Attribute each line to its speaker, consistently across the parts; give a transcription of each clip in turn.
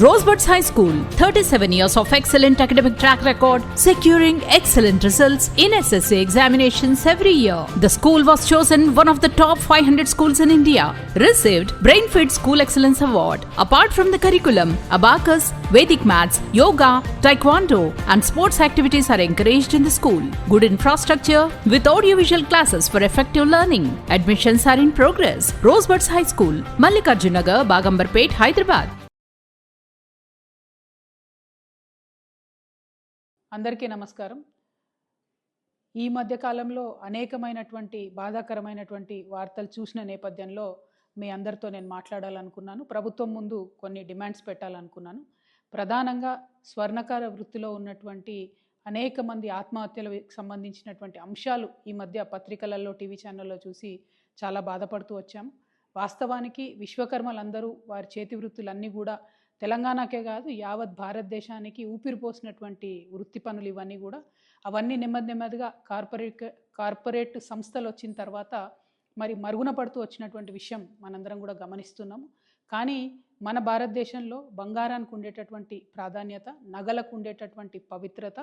Speaker 1: Rosebuds High School, 37 years of excellent academic track record, securing excellent results in SSC examinations every year. The school was chosen one of the top 500 schools in India, received BrainFit School Excellence Award. Apart from the curriculum, abacus, Vedic maths, yoga, taekwondo, and sports activities are encouraged in the school. Good infrastructure with audiovisual classes for effective learning. Admissions are in progress. Rosebuds High School, Mallikarjunagar, Bagambarpet, Hyderabad.
Speaker 2: అందరికీ నమస్కారం. ఈ మధ్యకాలంలో అనేకమైనటువంటి బాధాకరమైనటువంటి వార్తలు చూసిన నేపథ్యంలో మీ అందరితో నేను మాట్లాడాలనుకున్నాను. ప్రభుత్వం ముందు కొన్ని డిమాండ్స్ పెట్టాలనుకున్నాను. ప్రధానంగా స్వర్ణకార వృత్తిలో ఉన్నటువంటి అనేక మంది ఆత్మహత్యలకు సంబంధించినటువంటి అంశాలు ఈ మధ్య పత్రికలలో టీవీ ఛానల్లో చూసి చాలా బాధపడుతూ వచ్చాము. వాస్తవానికి విశ్వకర్మలందరూ వారి చేతి వృత్తులన్నీ కూడా తెలంగాణకే కాదు యావత్ భారతదేశానికి ఊపిరిపోసినటువంటి వృత్తి పనులు ఇవన్నీ కూడా అవన్నీ నెమ్మది నెమ్మదిగా కార్పొరేట్ కార్పొరేట్ సంస్థలు వచ్చిన తర్వాత మరి మరుగున పడుతూ వచ్చినటువంటి విషయం మనందరం కూడా గమనిస్తున్నాము. కానీ మన భారతదేశంలో బంగారానికి ఉండేటటువంటి ప్రాధాన్యత నగలకు ఉండేటటువంటి పవిత్రత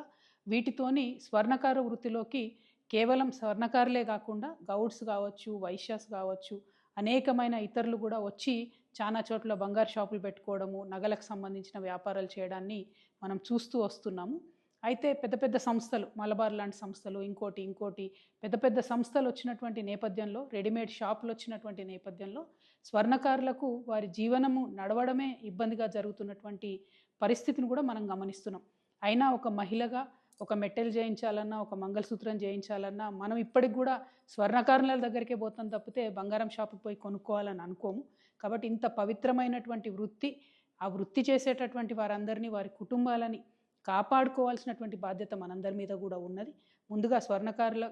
Speaker 2: వీటితోని స్వర్ణకార వృత్తిలోకి కేవలం స్వర్ణకారులే కాకుండా గౌడ్స్ కావచ్చు వైశ్యాస్ కావచ్చు అనేకమైన ఇతరులు కూడా వచ్చి చాలా చోట్ల బంగారు షాపులు పెట్టుకోవడము నగలకు సంబంధించిన వ్యాపారాలు చేయడాన్ని మనం చూస్తూ వస్తున్నాము. అయితే పెద్ద పెద్ద సంస్థలు మలబార్ లాంటి సంస్థలు ఇంకోటి ఇంకోటి పెద్ద పెద్ద సంస్థలు వచ్చినటువంటి నేపథ్యంలో రెడీమేడ్ షాపులు వచ్చినటువంటి నేపథ్యంలో స్వర్ణకారులకు వారి జీవనము నడవడమే ఇబ్బందిగా జరుగుతున్నటువంటి పరిస్థితిని కూడా మనం గమనిస్తున్నాం. అయినా ఒక మహిళగా ఒక మెట్టెలు చేయించాలన్నా ఒక మంగళసూత్రం చేయించాలన్నా మనం ఇప్పటికి కూడా స్వర్ణకారుల దగ్గరికే పోతాం తప్పితే బంగారం షాపుకి పోయి కొనుక్కోవాలని అనుకోము. కాబట్టి ఇంత పవిత్రమైనటువంటి వృత్తి ఆ వృత్తి చేసేటటువంటి వారందరినీ వారి కుటుంబాలని కాపాడుకోవాల్సినటువంటి బాధ్యత మనందరి మీద కూడా ఉన్నది. ముందుగా స్వర్ణకారుల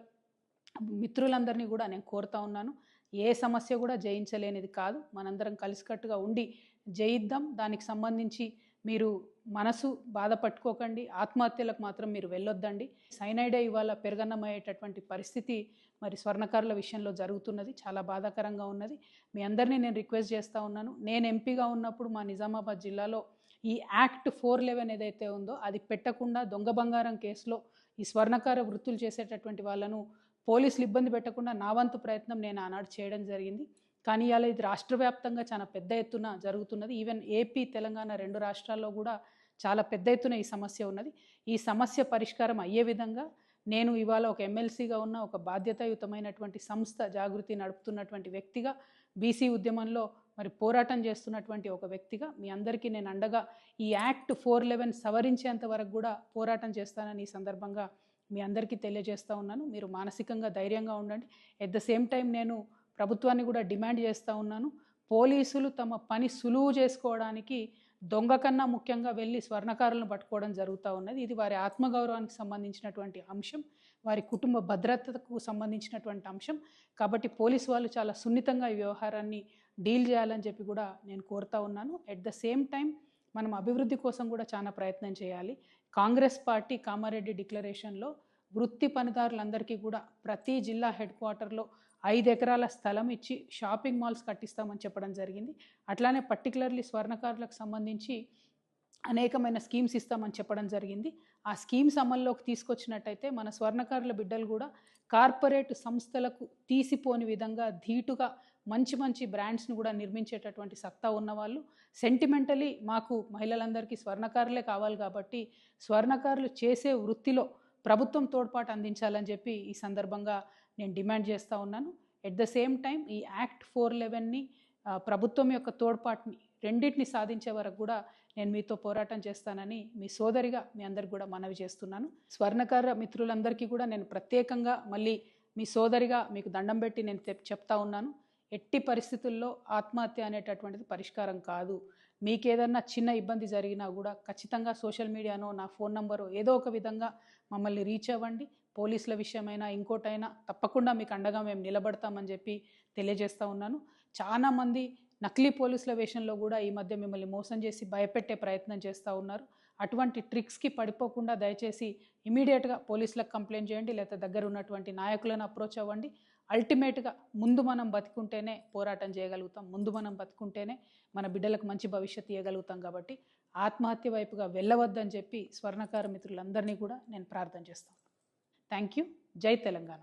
Speaker 2: మిత్రులందరినీ కూడా నేను కోరుతా ఉన్నాను. ఏ సమస్య కూడా జయించలేనిది కాదు. మనందరం కలిసికట్టుగా ఉండి జయిద్దాం. దానికి సంబంధించి మీరు మనసు బాధపట్టుకోకండి ఆత్మహత్యలకు మాత్రం మీరు వెళ్ళొద్దండి. సైనైడ్ ఇవాళ పెరగన్నమయ్యేటటువంటి పరిస్థితి మరి స్వర్ణకారుల విషయంలో జరుగుతున్నది చాలా బాధాకరంగా ఉన్నది. మీ అందరినీ నేను రిక్వెస్ట్ చేస్తూ ఉన్నాను. నేను ఎంపీగా ఉన్నప్పుడు మా నిజామాబాద్ జిల్లాలో ఈ యాక్ట్ ఫోర్ లెవెన్ ఏదైతే ఉందో అది పెట్టకుండా దొంగ బంగారం కేసులో ఈ స్వర్ణకార వృత్తులు చేసేటటువంటి వాళ్ళను పోలీసులు ఇబ్బంది పెట్టకుండా నా వంతు ప్రయత్నం నేను ఆనాడు చేయడం జరిగింది. కానీ ఇవాళ ఇది రాష్ట్ర వ్యాప్తంగా చాలా పెద్ద ఎత్తున జరుగుతున్నది. ఈవెన్ ఏపీ తెలంగాణ రెండు రాష్ట్రాల్లో కూడా చాలా పెద్ద ఎత్తున ఈ సమస్య ఉన్నది. ఈ సమస్య పరిష్కారం అయ్యే విధంగా నేను ఇవాళ ఒక ఎమ్మెల్సీగా ఉన్న ఒక బాధ్యతాయుతమైనటువంటి సంస్థ జాగృతి నడుపుతున్నటువంటి వ్యక్తిగా బీసీ ఉద్యమంలో మరి పోరాటం చేస్తున్నటువంటి ఒక వ్యక్తిగా మీ అందరికీ నేను అండగా ఈ యాక్ట్ ఫోర్ లెవెన్ సవరించేంత వరకు కూడా పోరాటం చేస్తానని ఈ సందర్భంగా మీ అందరికీ తెలియజేస్తూ ఉన్నాను. మీరు మానసికంగా ధైర్యంగా ఉండండి. ఎట్ ద సేమ్ టైం నేను ప్రభుత్వాన్ని కూడా డిమాండ్ చేస్తూ ఉన్నాను. పోలీసులు తమ పని సులువు చేసుకోవడానికి దొంగ కన్నా ముఖ్యంగా వెళ్ళి స్వర్ణకారులను పట్టుకోవడం జరుగుతూ ఉన్నది. ఇది వారి ఆత్మగౌరవానికి సంబంధించినటువంటి అంశం. వారి కుటుంబ భద్రతకు సంబంధించినటువంటి అంశం. కాబట్టి పోలీసు వాళ్ళు చాలా సున్నితంగా ఈ వ్యవహారాన్ని డీల్ చేయాలని చెప్పి కూడా నేను కోరుతా ఉన్నాను. ఎట్ ద సేమ్ టైం మనం అభివృద్ధి కోసం కూడా చాలా ప్రయత్నం చేయాలి. కాంగ్రెస్ పార్టీ కామారెడ్డి డిక్లరేషన్లో వృత్తి పనిదారులందరికీ కూడా ప్రతి జిల్లా హెడ్ క్వార్టర్లో ఐదు ఎకరాల స్థలం ఇచ్చి షాపింగ్ మాల్స్ కట్టిస్తామని చెప్పడం జరిగింది. అట్లానే పర్టికులర్లీ స్వర్ణకారులకు సంబంధించి అనేకమైన స్కీమ్స్ ఇస్తామని చెప్పడం జరిగింది. ఆ స్కీమ్స్ అమల్లోకి తీసుకొచ్చినట్టయితే మన స్వర్ణకారుల బిడ్డలు కూడా కార్పొరేట్ సంస్థలకు తీసిపోని విధంగా ధీటుగా మంచి మంచి బ్రాండ్స్ను కూడా నిర్మించేటటువంటి సత్తా ఉన్నవాళ్ళు. సెంటిమెంటలీ మాకు మహిళలందరికీ స్వర్ణకారులే కావాలి కాబట్టి స్వర్ణకారులు చేసే వృత్తిలో ప్రభుత్వం తోడ్పాటు అందించాలని చెప్పి ఈ సందర్భంగా నేను డిమాండ్ చేస్తూ ఉన్నాను. ఎట్ ద సేమ్ టైం ఈ యాక్ట్ ఫోర్ లెవెన్ని ప్రభుత్వం యొక్క తోడ్పాటుని రెండింటిని సాధించే వరకు కూడా నేను మీతో పోరాటం చేస్తానని మీ సోదరిగా మీ అందరికి కూడా మనవి చేస్తున్నాను. స్వర్ణకార మిత్రులందరికీ కూడా నేను ప్రత్యేకంగా మళ్ళీ మీ సోదరిగా మీకు దండం పెట్టి నేను చెప్తా ఉన్నాను. ఎట్టి పరిస్థితుల్లో ఆత్మహత్య అనేటటువంటిది పరిష్కారం కాదు. మీకేదన్నా చిన్న ఇబ్బంది జరిగినా కూడా ఖచ్చితంగా సోషల్ మీడియానో నా ఫోన్ నంబరో ఏదో ఒక విధంగా మమ్మల్ని రీచ్ అవ్వండి. పోలీసుల విషయమైనా ఇంకోటైనా తప్పకుండా మీకు అండగా మేము నిలబడతామని చెప్పి తెలియజేస్తూ ఉన్నాను. చాలామంది నకిలీ పోలీసుల వేషంలో కూడా ఈ మధ్య మిమ్మల్ని మోసం చేసి భయపెట్టే ప్రయత్నం చేస్తూ ఉన్నారు. అటువంటి ట్రిక్స్కి పడిపోకుండా దయచేసి ఇమీడియట్గా పోలీసులకు కంప్లైంట్ చేయండి లేకపోతే దగ్గర ఉన్నటువంటి నాయకులను అప్రోచ్ అవ్వండి. అల్టిమేట్గా ముందు మనం బతికుంటేనే పోరాటం చేయగలుగుతాం ముందు మనం బతుకుంటేనే మన బిడ్డలకు మంచి భవిష్యత్తు ఇవ్వగలుగుతాం కాబట్టి ఆత్మహత్య వైపుగా వెళ్ళవద్దని చెప్పి స్వర్ణకార మిత్రులందరినీ కూడా నేను ప్రార్థన చేస్తాను. Thank you. జై తెలంగాణ.